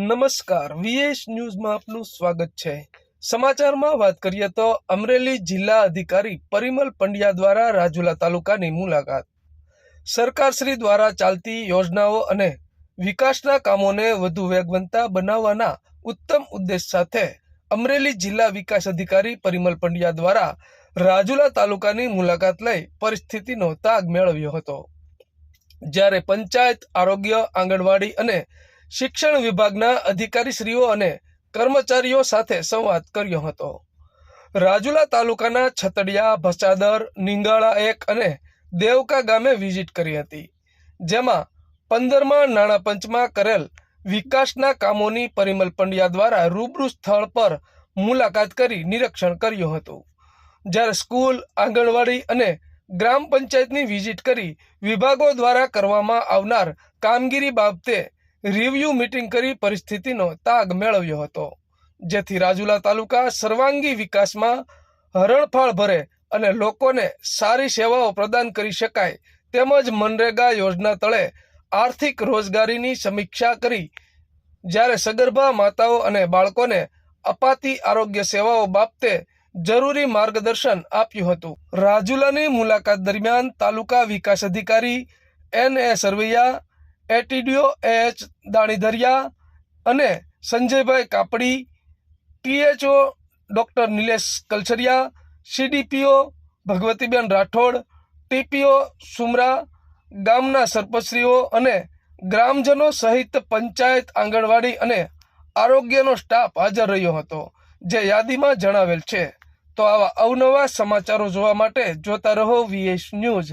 નમસ્કાર. વીએસ ન્યૂઝમાં આપનું સ્વાગત છે. સમાચારમાં વાત કરીએ તો અમરેલી જિલ્લા અધિકારી પરિમલ પંડ્યા દ્વારા રાજુલા તાલુકાની મુલાકાત. સરકારશ્રી દ્વારા ચાલતી યોજનાઓ અને વિકાસના કામોને વધુ વેગવંતા બનાવવાના ઉત્તમ ઉદ્દેશ સાથે અમરેલી જિલ્લા વિકાસ અધિકારી પરિમલ પંડ્યા દ્વારા રાજુલા તાલુકાની મુલાકાત લઈ પરિસ્થિતિનો તાગ મેળવ્યો હતો. જ્યારે પંચાયત આરોગ્ય આંગણવાડી અને શિક્ષણ વિભાગના અધિકારીશ્રીઓ અને કર્મચારીઓ સાથે સંવાદ કર્યો હતો. રાજુલા તાલુકાના છતડિયા, ભચાદર, નિંગાળા એક અને દેવકા ગામે વિઝિટ કરી હતી, જેમાં પંદરમાં નાણાં પંચમાં કરેલ વિકાસના કામોની પરિમલ પંડ્યા દ્વારા રૂબરૂ સ્થળ પર મુલાકાત કરી નિરીક્ષણ કર્યું હતું. જ્યારે સ્કૂલ, આંગણવાડી અને ગ્રામ પંચાયતની વિઝિટ કરી વિભાગો દ્વારા કરવામાં આવનાર કામગીરી બાબતે રિવ્યુ મીટિંગ કરી પરિસ્થિતિનો તાગ મેળવ્યો હતો, જેથી રાજુલા તાલુકા સર્વાંગી વિકાસમાં હરણફાળ ભરે અને લોકોને સારી સેવાઓ પ્રદાન કરી શકાય તેમજ મનરેગા યોજના તળે આર્થિક રોજગારીની સમીક્ષા કરી. જ્યારે સગર્ભા માતાઓ અને બાળકોને અપાતી આરોગ્ય સેવાઓ બાબતે જરૂરી માર્ગદર્શન આપ્યું હતું. રાજુલાની મુલાકાત દરમિયાન તાલુકા વિકાસ અધિકારી N A Sarvaiya ATDO H, Danidhariya અને Sanjaybhai Kapadi, THO, doctor Nilesh Kalsariya CDPO, Bhagwatiben Rathod, TPO Sumra, ગામના સરપંચશ્રીઓ અને ગ્રામજનો સહિત પંચાયત આંગણવાડી અને આરોગ્યનો સ્ટાફ હાજર રહ્યો હતો, જે યાદીમાં જણાવેલ છે. તો આવા અવનવા સમાચારો જોવા માટે જોતા રહો વીએસ ન્યૂઝ